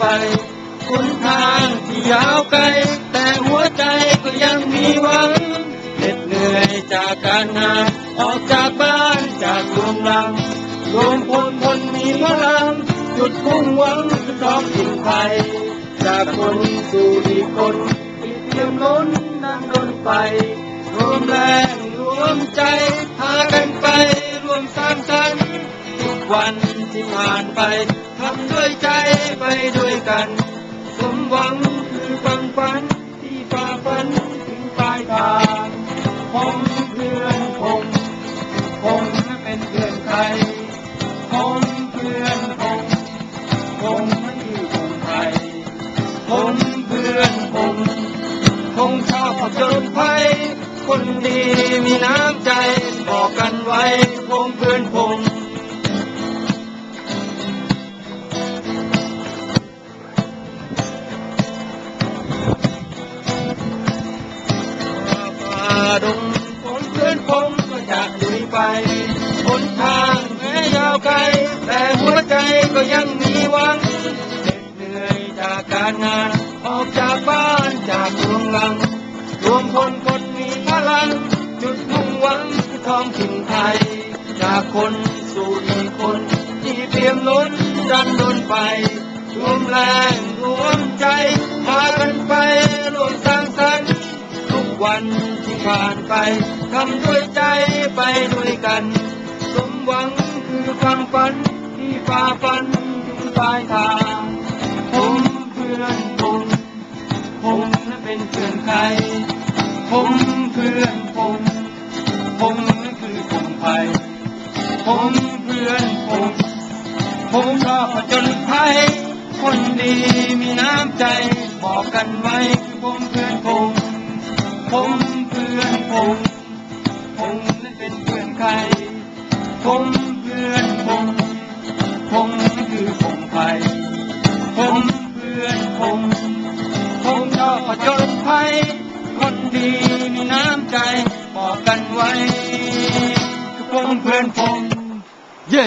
ไป คุณทางที่ยาวไกล แต่หัวใจก็ยังมีหวังเหน็ดเหนื่อยจากการงานออกจากบ้านจากรวมลังรวมพลคนมีพลังจุดมุ่งหวังคือท้องถิ่นไทยจากคนสู่อีกคนอีกเพียงล้นนำล้นไป รวมแรงรวมใจพากันไป รวมสร้างสรรค์ทุกวัน ผ่านไปทำด้วยใจไปด้วยกัน สมหวังคือความฝันที่ฝ่าฟันถึงปลายทางผมเพื่อนผมผมเป็นเพื่อนใครผมเพื่อนผมผมไม่อยู่คนไทยผมเพื่อนผมคงชอบผจญภัยคนดีมีน้ำใจบอกกันไว้ผมเพื่อนผม ดงผมเพื่อนผมก็จะลุยไปหนทางแม้ยาวไกล แต่หัวใจก็ยังมีหวังเหน็ดเหนื่อยจากการงาน ออกจากบ้านจากเมืองลัง รวมคนคนมีพลัง จุดมุ่งหวังคือท้องถิ่นไทย จากคนสู่อีกคน ที่เปี่ยมล้นดันดนไปรวมแรง ผ่านไปทำด้วยใจไปด้วยกัน สมหวังคือความฝันที่ฝ่าฟันถึงปลายทางผมเพื่อนผมผมนั้นเป็นเพื่อนใครผมเพื่อนผมผมนั้นคือคนไทยผมเพื่อนผมผมชอบผจญภัยคนดีมีน้ำใจบอกกันไว้คือผมเพื่อนผมผม พื่อนผมผมนั้นเป็นเพื่อนใครผมเพื่อนผมผมนั้นคือผมไทยผมเพื่อนผมผมชอบจญภัยคนดีมีน้ำใจบอกกันไว้คือผมเพื่อนผมเย้